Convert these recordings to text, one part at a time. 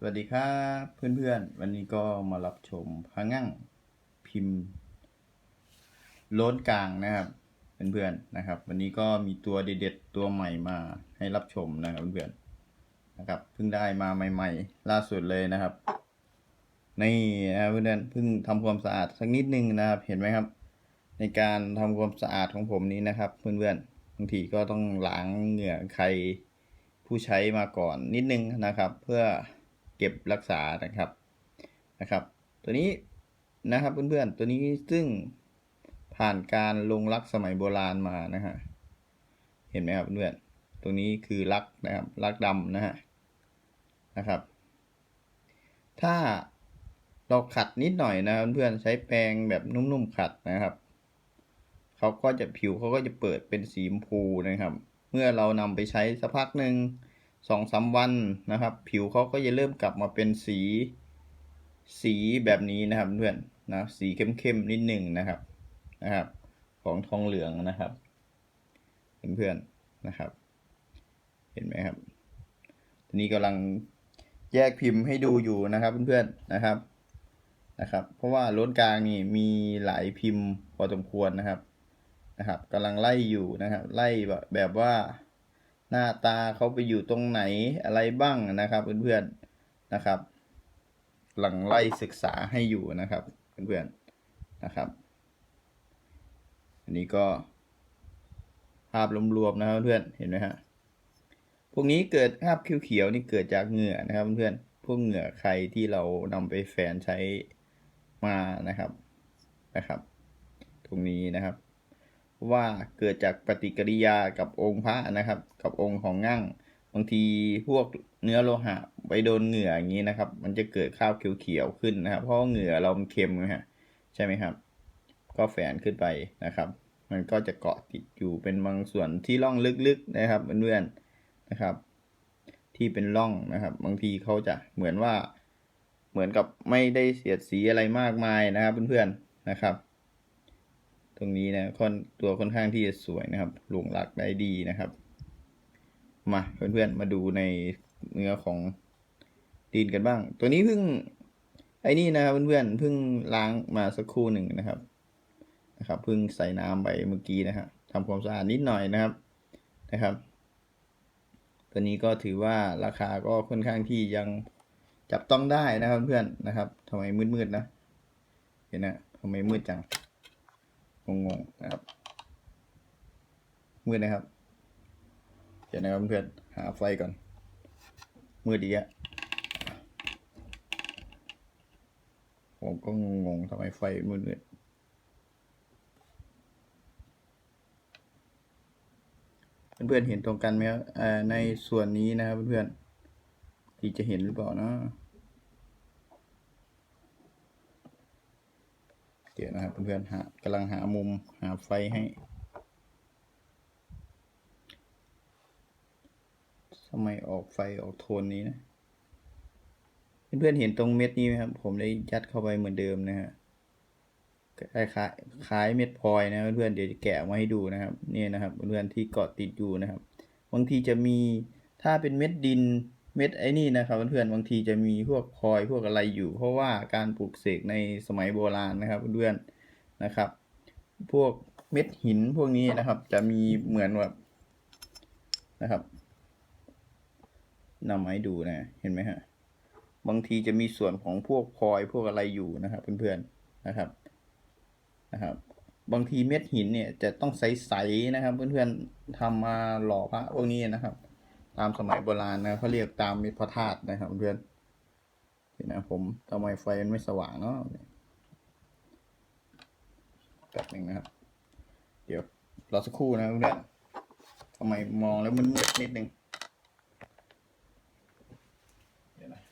สวัสดีครับเพื่อนๆ วันนี้ก็มารับชมพะงั่งพิมพ์โล้นกลางนะครับ เพื่อนๆนะครับ วันนี้ก็มีตัวเด็ดๆตัวใหม่มาให้รับชมนะครับเพื่อนๆนะครับเพิ่งได้มาใหม่ๆ ล่าสุดเลยนะครับนี่นะเพื่อนๆเพิ่งทำความสะอาดสักนิดนึงนะครับเห็นไหมครับ ในการทำความสะอาดของผมนี้นะครับ เพื่อนๆบางทีก็ต้องล้างเหงื่อใครผู้ใช้มาก่อนนิดนึงนะครับ เพื่อ เก็บรักษานะครับนะครับ ตัวนี้นะครับเพื่อนๆตัวนี้ซึ่งผ่านการลงรักสมัยโบราณมานะฮะเห็นไหมครับเพื่อนๆตัวนี้คือรักนะครับรักดำนะฮะนะครับ ถ้าเราขัดนิดหน่อยนะเพื่อนๆใช้แปรงแบบนุ่มๆขัดนะครับเขาก็จะผิวเขาก็จะเปิดเป็นสีชมพูนะครับ เมื่อเรานำไปใช้สักพักหนึ่ง สองสามวันนะครับ ผิวเขาก็จะเริ่มกลับมาเป็นสีสีแบบนี้นะครับเพื่อนนะสีเข้มๆนิดหนึ่งนะครับนะครับ ของทองเหลืองนะครับเพื่อนๆนะครับ เห็นไหมครับทีนี้กำลังแยกพิมพ์ให้ดูอยู่นะครับเพื่อนๆนะครับนะครับ เพราะว่าล้นกลางนี่มีหลายพิมพ์พอสมควรนะครับนะครับกำลังไล่อยู่นะครับ ไล่แบบว่า หน้าตาเขาไปอยู่ตรงไหนอะไรบ้างนะครับเพื่อนๆนะครับ หลังไล่ศึกษาให้อยู่นะครับเพื่อนๆนะครับ อันนี้ก็ภาพรวมๆนะครับเพื่อนเห็นไหมฮะพวกนี้เกิดภาพเขียวๆนี่เกิดจากเหงื่อนะครับเพื่อนๆพวกเหงื่อใครที่เรานำไปแฝนใช้มานะครับนะครับ ตรงนี้นะครับ ว่าเกิดจากปฏิกิริยากับองค์พระนะครับ กับองค์ของงั่ง บางทีพวกเนื้อโลหะไปโดนเหงื่ออย่างนี้นะครับ มันจะเกิดข้าวเขียวๆขึ้นนะครับ เพราะเหงื่อเรามันเค็มนะฮะใช่ไหมครับ ก็แฝนขึ้นไปนะครับ มันก็จะเกาะติดอยู่เป็นบางส่วนที่ร่องลึกๆนะครับเพื่อนๆนะครับ ที่เป็นร่องนะครับ บางทีเขาจะเหมือนว่าเหมือนกับไม่ได้เสียดสีอะไรมากมายนะครับเพื่อนๆนะครับ ตรงนี้นะค่อนตัวค่อนข้างที่จะสวยนะครับหลงรักได้ดีนะครับ มาเพื่อนๆมาดูในเนื้อของดินกันบ้าง ตัวนี้เพิ่งไอ้นี่นะครับเพื่อนๆเพิ่งล้างมาสักครู่หนึ่งนะครับนะครับเพิ่งใส่น้ำไปเมื่อกี้นะฮะทำความสะอาดนิดหน่อยนะครับนะครับ ตัวนี้ก็ถือว่าราคาก็ค่อนข้างที่ยังจับต้องได้นะครับเพื่อนนะครับทำไมมืดๆนะเห็นนะทำไมมืดจัง งงๆนะครับมืดนะครับ เดี๋ยวนะครับเพื่อนหาไฟก่อน มืดดีอะผมก็งงๆทำไมไฟมืดๆเพื่อนๆเห็นตรงกันไหมครับในส่วนนี้นะครับเพื่อนๆที่จะเห็นหรือเปล่านะ เดี๋ยวนะครับเพื่อนๆหากำลังหามุมหาไฟให้ทำไมออกไฟออกโทนนี้นะ เพื่อนๆเห็นตรงเม็ดนี้ไหมครับ ผมได้ยัดเข้าไปเหมือนเดิมนะฮะคล้ายคล้ายเม็ดพลอยนะเพื่อนๆเดี๋ยวจะแกะมาให้ดูนะครับ นี่นะครับเพื่อนๆที่เกาะติดอยู่นะครับ บางทีจะมีถ้าเป็นเม็ดดิน เม็ดไอ้นี่นะครับเพื่อนๆบางทีจะมีพวกพลอยพวกอะไรอยู่ เพราะว่าการปลูกเสกในสมัยโบราณนะครับเพื่อนๆนะครับ พวกเม็ดหินพวกนี้นะครับ จะมีเหมือนแบบนะครับนำมาให้ดูนะเห็นไหมฮะบางทีจะมีส่วนของพวกพลอยพวกอะไรอยู่นะครับเพื่อนๆนะครับนะครับ บางทีเม็ดหินเนี่ยจะต้องใสๆนะครับ เพื่อนๆทำมาหล่อพระพวกนี้นะครับ ตามสมัยโบราณนะเขาเรียกตามมิตรพระธาตุนะครับเพื่อนเห็นนะผมทำไมไฟมันไม่สว่างเนาะแป๊บหนึ่งนะครับ เดี๋ยวรอสักครู่นะเพื่อนทำไมมองแล้วมันมืดนิดนึง เดี๋ยวนะ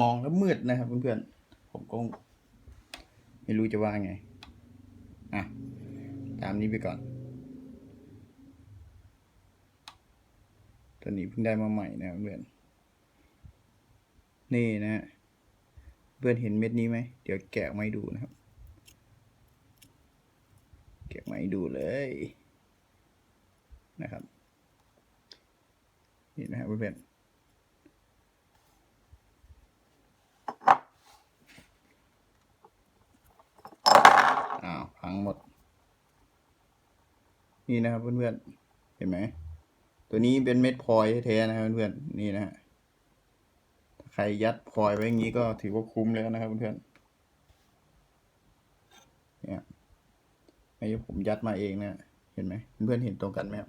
มองแล้วมืดนะครับเพื่อนๆ ผมก็ไม่รู้จะว่าไง อะ ตามนี้ไปก่อน ตัวนี้เพิ่งได้มาใหม่นะเพื่อน นี่นะฮะเพื่อนเห็นเม็ดนี้ไหม เดี๋ยวแกะมาให้ดูนะครับ แกะมาให้ดูเลย นะครับ นี่นะครับเพื่อนๆอ้าวพังหมด นี่นะครับเพื่อนๆเห็นไหมตัวนี้เป็นเม็ดพลอยแท้นะครับเพื่อนๆนี่นะฮะถ้าใครยัดพลอยไว้อย่างนี้ก็ถือว่าคุ้มแล้วนะครับเพื่อนๆเนี่ยไอ้ผมยัดมาเองเนี่ยเห็นไหมเพื่อนๆเห็นตรงกันไหมครับ